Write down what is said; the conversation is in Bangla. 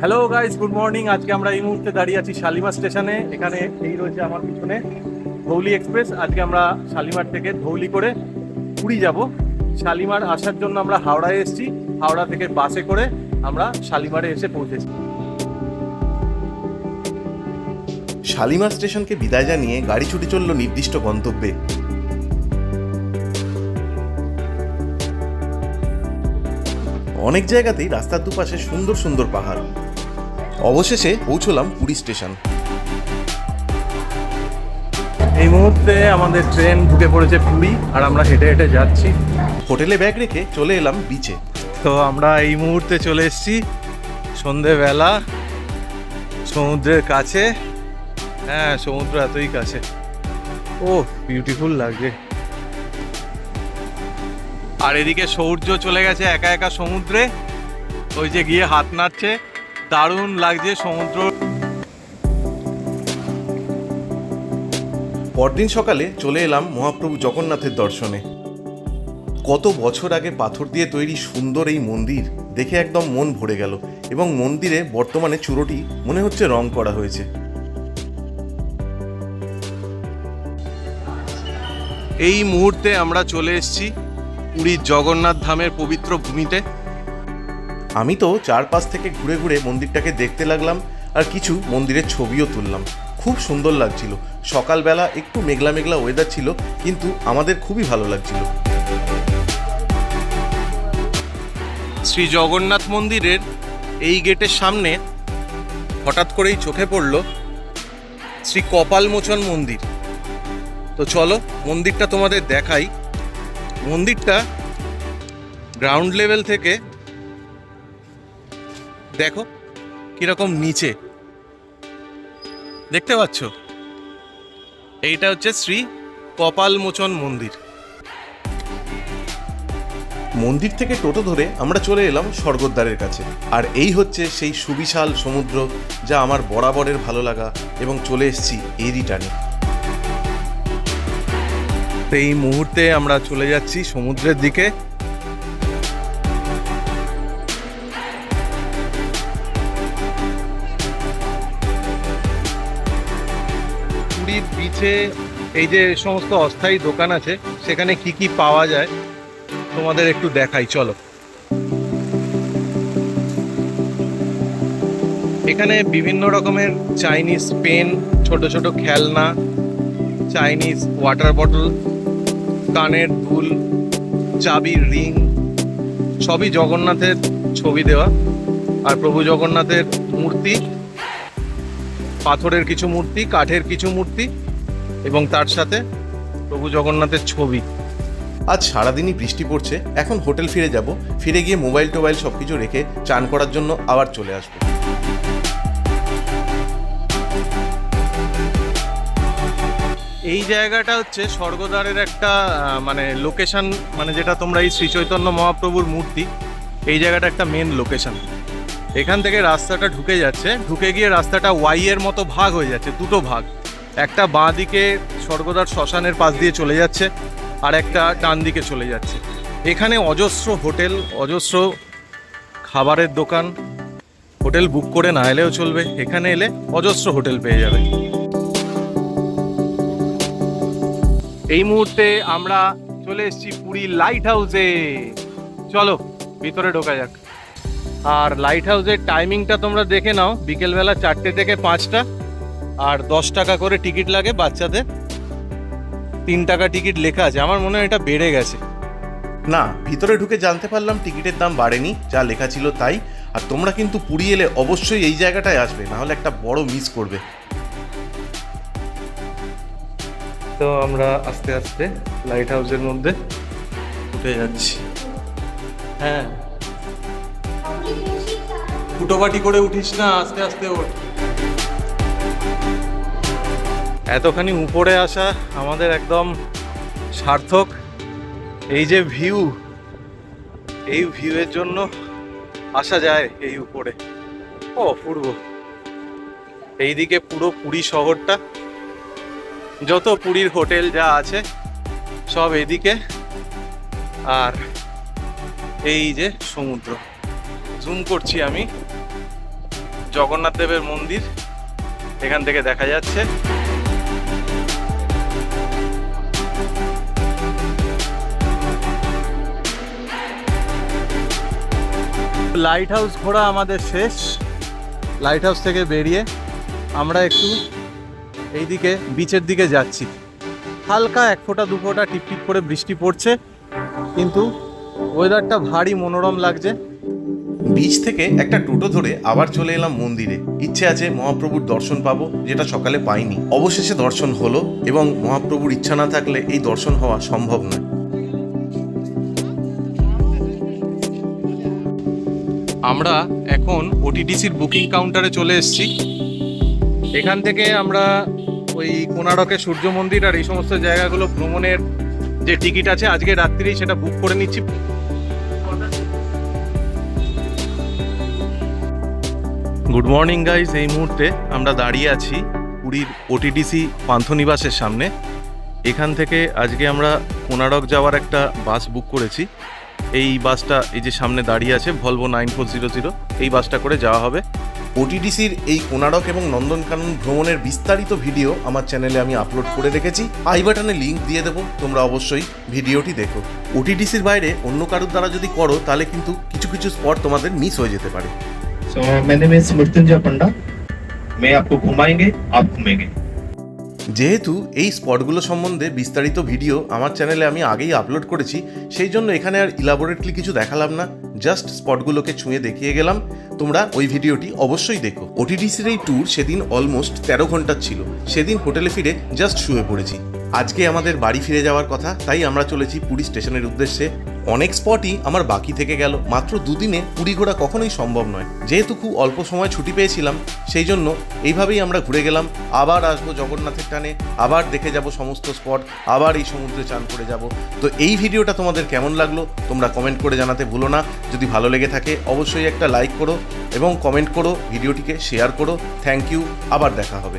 হ্যালো গাইস গুড মর্নিং আজকে আমরা এই মুহূর্তে দাঁড়িয়ে আছি শালিমার স্টেশনে। এখানে এই রয়েছে আমার পিছনে ধৌলি এক্সপ্রেস। আজকে আমরা শালিমার থেকে ধৌলি করে পুরী যাব। শালিমার আসার জন্য আমরা হাওড়ায় এসেছি। হাওড়া থেকে বাসে করে আমরা শালিমারে এসে পৌঁছেছি। শালিমার স্টেশনকে বিদায় জানিয়ে গাড়ি ছুটে চলল নির্দিষ্ট গন্তব্যে। অনেক জায়গাতেই রাস্তার দুপাশে সুন্দর সুন্দর পাহাড়। অবশেষে পৌঁছলাম পুরী স্টেশন। এই মুহূর্তে আমাদের ট্রেন ঢুকে পড়েছে পুরী আর আমরা হেঁটে হেঁটে যাচ্ছি। হোটেলে ব্যাগ রেখে চলে এলাম বিচে তো আমরা এই মুহূর্তে চলে এসেছি সন্ধেবেলা সমুদ্রের কাছে। হ্যাঁ সমুদ্র এতই কাছে। ও বিউটিফুল লাগছে। আর এদিকে সূর্য চলে গেছে একা একা সমুদ্রে। ওই যে গিয়ে হাত নাড়ছে। দারুণ লাগছে সমুদ্র। পরদিন সকালে চলে এলাম মহাপ্রভু জগন্নাথের দর্শনে। কত বছর আগে পাথর দিয়ে তৈরি সুন্দর এই মন্দির দেখে একদম মন ভরে গেল এবং মন্দিরে বর্তমানে চূড়োটি মনে হচ্ছে রং করা হয়েছে। এই মুহূর্তে আমরা চলে এসেছি পুরীর জগন্নাথ ধামের পবিত্র ভূমিতে। আমি তো চারপাশ থেকে ঘুরে ঘুরে মন্দিরটাকে দেখতে লাগলাম আর কিছু মন্দিরের ছবিও তুললাম। খুব সুন্দর লাগছিল। সকালবেলা একটু মেঘলা মেঘলা ওয়েদার ছিল, কিন্তু আমাদের খুবই ভালো লাগছিল। শ্রী জগন্নাথ মন্দিরের এই গেটের সামনে হঠাৎ করেই চোখে পড়ল শ্রী কপালমোচন মন্দির। তো চলো, মন্দিরটা তোমাদের দেখাই। মন্দিরটা গ্রাউন্ড লেভেল থেকে দেখো কীরকম নিচে। দেখতে পাচ্ছ? এইটা হচ্ছে শ্রী কপালমোচন মন্দির। মন্দির থেকে টোটো ধরে আমরা চলে এলাম স্বর্গদ্বারের কাছে। আর এই হচ্ছে সেই সুবিশাল সমুদ্র যা আমার বরাবরের ভালো লাগা এবং চলে এসেছি এরই টানে। এই মুহূর্তে আমরা চলে যাচ্ছি সমুদ্রের দিকে। পুরীর বিচে এই যে সমস্ত অস্থায়ী দোকান আছে, সেখানে কি কি পাওয়া যায়, তোমাদের একটু দেখাই, চলো। এখানে বিভিন্ন রকমের চাইনিজ পেন ছোট ছোট খেলনা চাইনিজ ওয়াটার বটল কানের দুল, চাবির রিং, সবই জগন্নাথের ছবি দেওয়া। আর প্রভু জগন্নাথের মূর্তি পাথরের কিছু মূর্তি কাঠের কিছু মূর্তি এবং তার সাথে প্রভু জগন্নাথের ছবি। আজ সারাদিনই বৃষ্টি পড়ছে এখন হোটেল ফিরে যাব। ফিরে গিয়ে মোবাইল টোবাইল সব কিছু রেখে চান করার জন্য আবার চলে আসব। এই জায়গাটা হচ্ছে স্বর্গদ্বারের একটা মানে লোকেশন মানে যেটা তোমরা এই শ্রী চৈতন্য মহাপ্রভুর মূর্তি এই জায়গাটা একটা মেন লোকেশন এখান থেকে রাস্তাটা ঢুকে যাচ্ছে। ঢুকে গিয়ে রাস্তাটা ওয়াই এর মতো ভাগ হয়ে যাচ্ছে, দুটো ভাগ। একটা বাঁ দিকে স্বর্গদ্বার শ্মশানের পাশ দিয়ে চলে যাচ্ছে, আর একটা ডান দিকে চলে যাচ্ছে। এখানে অজস্র হোটেল, অজস্র খাবারের দোকান। হোটেল বুক করে না এলেও চলবে, এখানে এলে অজস্র হোটেল পেয়ে যাবে। এই মুহূর্তে আমরা চলে এসেছি পুরী লাইট হাউসে চলো, ভিতরে ঢোকা যাক। আর লাইট হাউসের টাইমিংটা তোমরা দেখে নাও বিকেলবেলা চারটে থেকে পাঁচটা। আর দশ টাকা করে টিকিট লাগে বাচ্চাদের। তিন টাকা টিকিট লেখা আছে আমার মনে হয় এটা বেড়ে গেছে। না ভিতরে ঢুকে জানতে পারলাম টিকিটের দাম বাড়েনি যা লেখা ছিল তাই। আর তোমরা কিন্তু পুরী এলে অবশ্যই এই জায়গাটায় আসবে না হলে একটা বড় মিস করবে। তো আমরা আস্তে আস্তে লাইট হাউসের মধ্যে উঠে যাচ্ছি। হ্যাঁ। ফুটোপাটি করে উঠিস না, আস্তে আস্তে ওঠ। এতখানি উপরে আসা আমাদের একদম সার্থক। এই যে ভিউ, এই ভিউয়ের জন্য আসা যায় এই উপরে। ও অপূর্ব এইদিকে পুরো পুরী শহরটা, যত পুরীর হোটেল যা আছে, সব এদিকে। আর এই যে সমুদ্র। জুম করছি আমি। জগন্নাথ দেবের মন্দির, এখান থেকে দেখা যাচ্ছে। লাইট হাউস ঘোরা আমাদের শেষ। লাইট হাউস থেকে বেরিয়ে আমরা একটু এইদিকে বিচের দিকে যাচ্ছি। হালকা এক ফোঁটা, দু ফোঁটা টিপটিপ করে বৃষ্টি পড়ছে, কিন্তু ওয়েদারটা ভারী মনোরম লাগছে। বিচ থেকে একটা টোটো ধরে আবার চলে এলাম মন্দিরে। ইচ্ছে আছে মহাপ্রভুর দর্শন পাবো, যেটা সকালে পাইনি। অবশেষে দর্শন হলো এবং মহাপ্রভুর ইচ্ছা না থাকলে এই দর্শন হওয়া সম্ভব নয়। আমরা এখন ওটিডিসির বুকিং কাউন্টারে চলে এসেছি। এখান থেকে আমরা ওই কোনারকের সূর্য মন্দির আর এই সমস্ত জায়গাগুলো ভ্রমণের যে টিকিট আছে, আজকে রাত্রিরেই সেটা বুক করে নিচ্ছি। গুড মর্নিং গাইজ এই মুহূর্তে আমরা দাঁড়িয়ে আছি পুরীর ওটিডিসি পান্থনিবাসের সামনে। এখান থেকে আজকে আমরা কোনারক যাওয়ার একটা বাস বুক করেছি। এই বাসটা এই যে সামনে দাঁড়িয়ে আছে Volvo nine four zero zero এই বাসটা করে যাওয়া হবে। ওটিডিসির এই কোনারক এবং নন্দনকানন ভ্রমণের বিস্তারিত ভিডিও আমার চ্যানেলে আমি আপলোড করে রেখেছি। আই বাটনে লিঙ্ক দিয়ে দেবো, তোমরা অবশ্যই ভিডিওটি দেখো। ওটিডিসির বাইরে অন্য কারোর দ্বারা যদি করো, তাহলে কিন্তু কিছু কিছু স্পট তোমাদের মিস হয়ে যেতে পারে। सो my name is मृत्युंजय पंडा मैं आपको घुमाएंगे आप घूमेंगे যেহেতু এই স্পটগুলো সম্বন্ধে বিস্তারিত ভিডিও আমার চ্যানেলে আমি আগেই আপলোড করেছি সেই জন্য এখানে আর ইলাবোরেটলি কিছু দেখালাম না জাস্ট স্পটগুলোকে ছুঁয়ে দেখিয়ে গেলাম তোমরা ওই ভিডিওটি অবশ্যই দেখো ওটিডিসির এই ট্যুর সেদিন অলমোস্ট তেরো ঘন্টার ছিল সেদিন হোটেলে ফিরে জাস্ট শুয়ে পড়েছি আজকে আমাদের বাড়ি ফিরে যাওয়ার কথা তাই আমরা চলেছি পুরী স্টেশনের উদ্দেশ্যে অনেক স্পটই আমার বাকি থেকে গেল। মাত্র দুদিনে পুরী ঘোরা কখনোই সম্ভব নয়। যেহেতু খুব অল্প সময় ছুটি পেয়েছিলাম সেই জন্য এইভাবেই আমরা ঘুরে গেলাম। আবার আসব জগন্নাথের টানে, আবার দেখে যাব সমস্ত স্পট, আবার এই সমুদ্রে চান করে যাব। তো এই ভিডিওটা তোমাদের কেমন লাগল, তোমরা কমেন্ট করে জানাতে ভুলো না। যদি ভালো লেগে থাকে, অবশ্যই একটা লাইক করো এবং কমেন্ট করো, ভিডিওটিকে শেয়ার করো। থ্যাংক ইউ, আবার দেখা হবে।